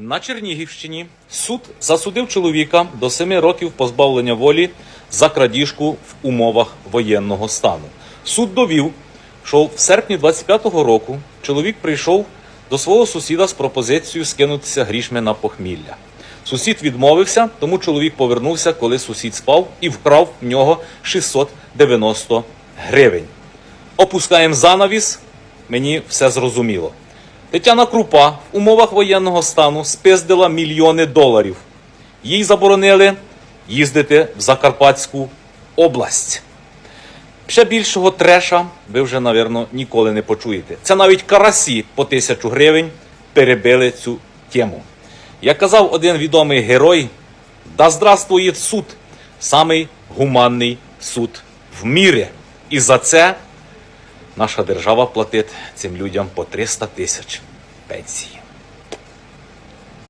На Чернігівщині суд засудив чоловіка до 7 років позбавлення волі за крадіжку в умовах воєнного стану. Суд довів, що в серпні 25-го року чоловік прийшов до свого сусіда з пропозицією скинутися грішми на похмілля. Сусід відмовився, тому чоловік повернувся, коли сусід спав, і вкрав в нього 690 гривень. Опускаємо занавіс, мені все зрозуміло. Тетяна Крупа в умовах воєнного стану спиздила мільйони доларів. Їй заборонили їздити в Закарпатську область. Ще більшого треша ви вже, напевно, ніколи не почуєте. Це навіть карасі по тисячу гривень перебили цю тему. Як казав один відомий герой, да здравствує суд, самий гуманний суд в мірі. І за це наша держава платить цим людям по 300 тисяч пенсії.